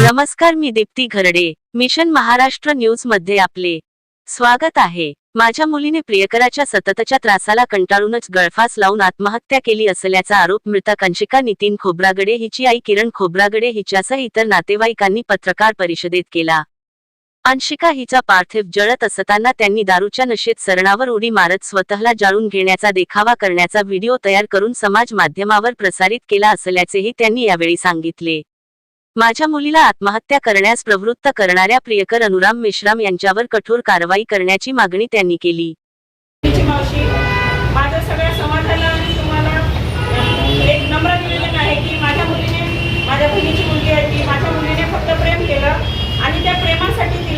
नमस्कार मी दीप्ती घरडे. मिशन महाराष्ट्र न्यूजमध्ये आपले स्वागत आहे. माझ्या मुलीने प्रियकराच्या सततच्या त्रासाला कंटाळूनच गळफास लावून आत्महत्या केली असल्याचा आरोप मृतकांशिका नितीन खोब्रागडे हिची आई किरण खोब्रागडे हिच्यासह इतर नातेवाईकांनी पत्रकार परिषदेत केला. अंशिका हिचा पार्थिव जळत असताना त्यांनी दारूच्या नशेत सरणावर उडी मारत स्वतःला जाळून घेण्याचा देखावा करण्याचा व्हिडिओ तयार करून समाज माध्यमावर प्रसारित केला असल्याचेही त्यांनी यावेळी सांगितले. माझ्या मुलीला आत्महत्या करण्यास प्रवृत्त करणाऱ्या प्रियकर अनुराम मेश्राम यांच्यावर कठोर कारवाई करण्याची मागणी त्यांनी केली तिची मावशी माझं सगळ्या समाजाला आणि तुम्हाला एक नम्र निवेदन आहे की माझ्या मुलीने माझ्या बहिणीची मुलगी आहे ती माझ्या मुलीने फक्त प्रेम केलं आणि त्या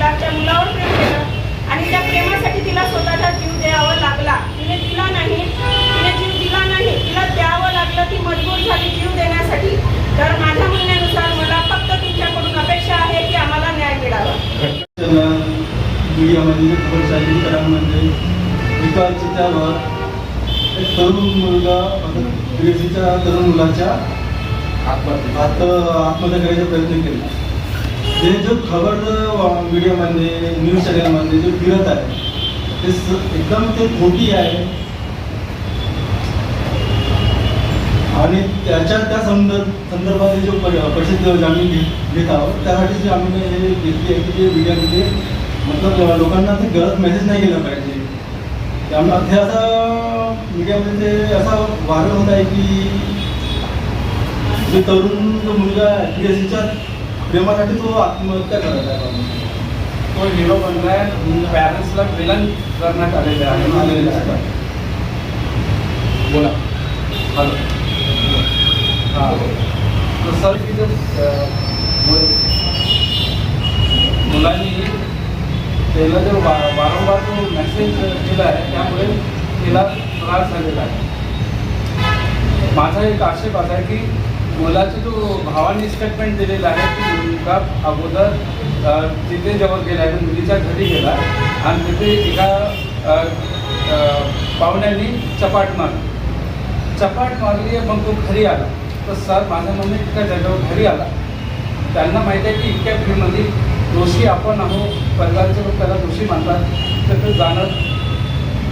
केला त्या मुलावर प्रेम केलं. आणि त्या प्रेमासाठी तिला स्वतःचा जीव द्यावा लागला. तिने दिला नाही तिने जीव दिला नाही. तिला द्यावं लागलं ती मजबूर झाली जीव देण्यासाठी. तर माझ्या म्हणण्यानुसार मला फक्त तुमच्याकडून अपेक्षा आहे की आम्हाला न्याय मिळावा. मीडियामध्ये खबर सादरीकरणामध्ये म्हणजे एका एक तरुण मुलगा ग्रेसीच्या तरुण मुलाच्या आत आत्महत्या करायचा प्रयत्न केला. जे जो खबर मीडियामध्ये न्यूज चॅनलमध्ये जो फिरत आहे ते एकदम ते खोटी आहे. आणि त्याच्या त्या संदर्भ संदर्भात जो प- प्रसिद्ध जामीन घेत घेत आहोत त्यासाठी जे आम्ही हे घेतली आहे की जे मीडियामध्ये मतलब लोकांना ते गलत मेसेज नाही गेला पाहिजे. त्यामुळे ते असा मीडियामध्ये ते असा व्हायरल होत आहे की जो तरुण जो मुलगा ॲक्युरेसीच्या प्रेमासाठी तो आत्महत्या करत आहे तो हिरो बनलाय पॅरेंट्सला विलन करण्यात आलेले आहे. आलेले असतात बोला. हॅलो. हां. तर सर तिथं मुलांनी त्याला जर वा वारंवार जो मेसेज केला आहे त्यामुळे तिला त्रास झालेला आहे. माझा एक आक्षेप असा आहे की मुलाचा जो भावाने स्टेटमेंट दिलेला आहे की मुलगा अगोदर तिथे जवळ गेला आहे मुलीच्या घरी गेला आणि तिथे एका पाहुण्यांनी चपाट मारली. चपाट मारली मग तो घरी आला. तर सर माझं मम्मी आहे त्या जागेवर घरी आला. त्यांना माहिती आहे की इतक्या फीमध्ये दोषी आपण आहोत परिवारचे लोक त्याला दोषी मानतात तर ते जाणं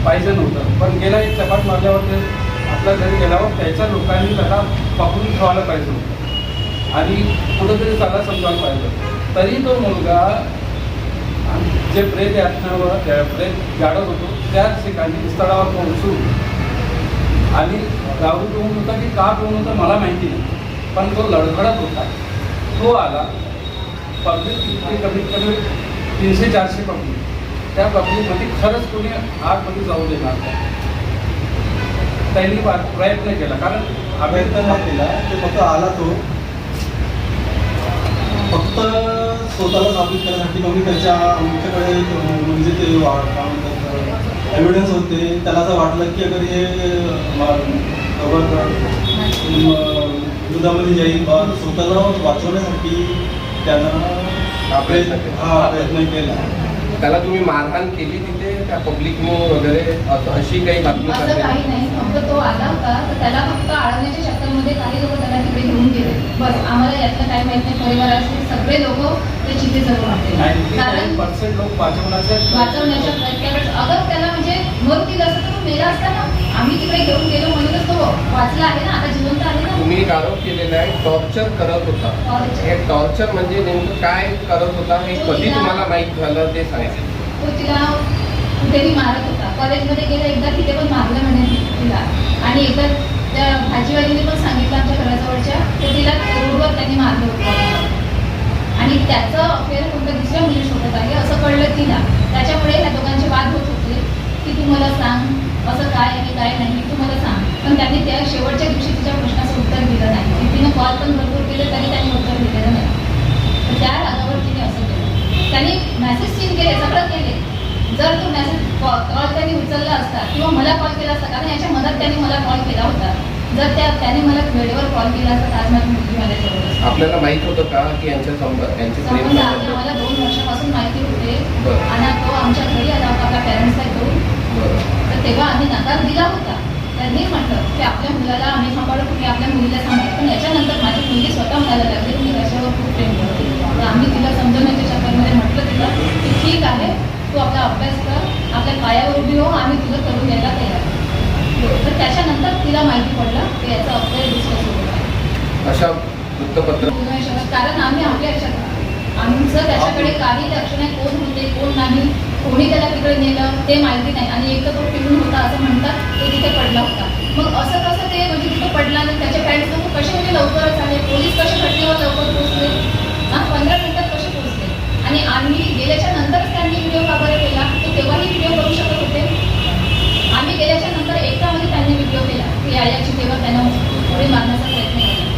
पाहिजे नव्हतं. पण गेला एक चपाट मारल्यावर ते आपल्या घरी गेल्यावर त्याच्या लोकांनी त्याला पकडून ठेवायला पाहिजे होतं. आणि कुठंतरी त्याला समजायला पाहिजे तरी तो मुलगा जे प्रेत यातनावर त्या प्रेत गाडत होतो त्याच ठिकाणी स्थळावर पोहोचून आणि राहुल पिऊन होता की का पिऊन होता मला माहिती नाही. पण तो लडखडत होता. तो आला. पब्लिक इतके कमीत कमी तीनशे चारशे पब्लिक. त्या पब्लिकमध्ये खरंच कोणी आतमध्ये जाऊ देणार नाही. त्यांनी प्रयत्न केला. कारण प्रयत्न नाही केला. ते फक्त आला तो. फक्त स्वतःला साबित करण्यासाठी मग त्याच्या आमच्याकडे म्हणजे ते एव्हिडन्स होते. त्याला असं वाटलं की अगर हे म- अगर म- दुधामध्ये जाईल बा स्वतःला वाचवण्यासाठी त्यानं हा प्रयत्न. हा प्रयत्न केला. त्याला तुम्ही मारहाण केली तिथे? त्या पब्लिकने वगैरे? असं- अशी काही बातमी असं काही नाही. फक्त तो आला होता. तर त्याला फक्त अडवण्याच्या चक्करमध्ये काही लोक त्याला तिकडे घेऊन गेले. बस आम्हाला यातलं काय माहीत नाही. परिवाराचे सगळे लोक ते चिथे कारण नाईन पर्सेंट लोक वाचवण्याचे वाचवण्याच्या प्रयत्नात अगर त्याला म्हणजे मरू दिलं असतं तर तो मेला असता ना आम्ही तिकडे घेऊन गेलो म्हणूनच तो वाचला आहे ना. आता जिवंत आहे ना. तुम्ही एक आरोप केलेला आहे टॉर्चर करत होता. हे टॉर्चर म्हणजे नेमकं काय करत होता हे कधी तुम्हाला माहीत झालं ते सांगायचं? तो तिला कुठेही मारत होता. कॉलेजमध्ये गेला एकदा तिथे पण मारलं म्हणे तिला. आणि एकदा त्या भाजीवालीने पण सांगितलं आमच्या घराजवळच्या तर तिला रोडवर त्यांनी मारलं होतं. आणि त्याचं अफेअर कोणत्या दुसऱ्या मुलीसोबत आहे असं कळलं तिला. त्याच्यामुळे ह्या दोघांचे वाद होत होते की तू मला सांग असं काय आहे काय नाही तू मला सांग. पण त्यांनी त्या शेवटच्या दिवशी तिच्या प्रश्नाचं उत्तर दिलं नाही. तिनं कॉल पण भरपूर केले तरी त्यांनी उत्तर दिलेलं नाही. तर त्या रागावर तिने असं केलं. त्यांनी मॅसेज सीन केले सगळं केले. जर तो मेसेज कॉल त्यांनी उचलला असता किंवा मला कॉल केला असता कारण याच्या मदत त्यांनी मला कॉल केला होता. जर त्या त्याने मला वेळेवर कॉल केला असता आज माझी मुलगी असती. आपल्याला माहीत होतं का की यांच्या आहे आम्हाला दोन वर्षापासून माहिती बरं. आणि तो आमच्या घरी आला होता आपल्या पॅरेंट्सला घेऊन. तर तेव्हा आम्ही नकार दिला होता. त्यांनी म्हटलं की आपल्या मुलाला आम्ही सांभाळू तुम्ही आपल्या मुलीला सांभाळू. पण याच्यानंतर माझी मुलगी स्वतः म्हणायला लागली की मी त्याच्यावर खूप प्रेम करते आम्ही तिला समजवण्याच्या चक्करमध्ये म्हटलं तिला की ठीक आहे तू आपला अभ्यास कर आपल्या पायावर उभी हो आम्ही तुला करून द्यायला तयार. तर त्याच्यानंतर तिला माहिती पडलं की याचा अफेअर डिस्कस होत. अशा वृत्तपत्र कारण आम्ही आपल्या ह्याच्यात आमचं त्याच्याकडे काही लक्ष नाही कोण होते कोण नाही कोणी त्याला तिकडे नेलं ते माहिती नाही आणि एक तर तो पिऊन होता असं म्हणतात तो तिथे पडला होता. मग असं कसं ते म्हणजे तिथे पडला आणि त्याचे पॅरेंट्स लोक कसे म्हणजे लवकरच आले पोलीस कसे घटनेवर लवकर पोहोचले हा पंधरा मिनिटात कसे पोहोचले आणि आम्ही गेल्याच्या नंतरच त्यांनी व्हिडिओ का बरं केला तो तेव्हाही व्हिडिओ करू शकत होते आम्ही गेल्याच्यानंतर एकटामध्ये त्यांनी व्हिडिओ केला की याची तेव्हा त्यांना पुढे मारण्याचा प्रयत्न केला आजच्या परिषदेच्या एक आमच्या मुलीला न्याय मिळाला आणि आमची मुलगी गेली ते फक्त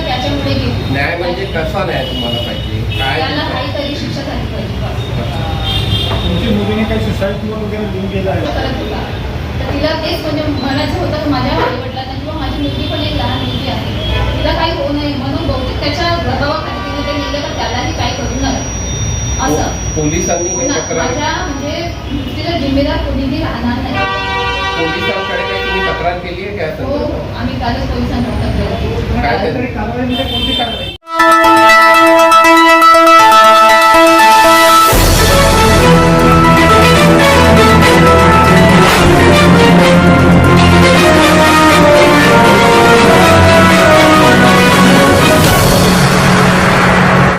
त्याच्यामुळे गेली. न्याय म्हणजे कसा न्याय तुम्हाला पाहिजे? काय. तुमची? मुलीने काही सुसाईड वगैरे लिहून गेला तर तिला तेच म्हणजे म्हणायचं होतं की माझ्या आईवडिलांना किंवा माझी मुलगी पण एक लहान मुलगी आहे. तिला काही होऊ नये म्हणून बहुतेक त्याच्या दबावाखाली तिने ते लिहिलं तर त्यालाही काही करू नये. असं. पोलिसांनी माझ्या म्हणजे मृत्यूला जिम्मेदार कोणीही राहणार नाही. पोलिसांकडे काही तुम्ही तक्रार केली आहे काय हो आम्ही कालच पोलिसांना तक्रार केली. काय ते- कारवाई म्हणजे कोणती कारवाई?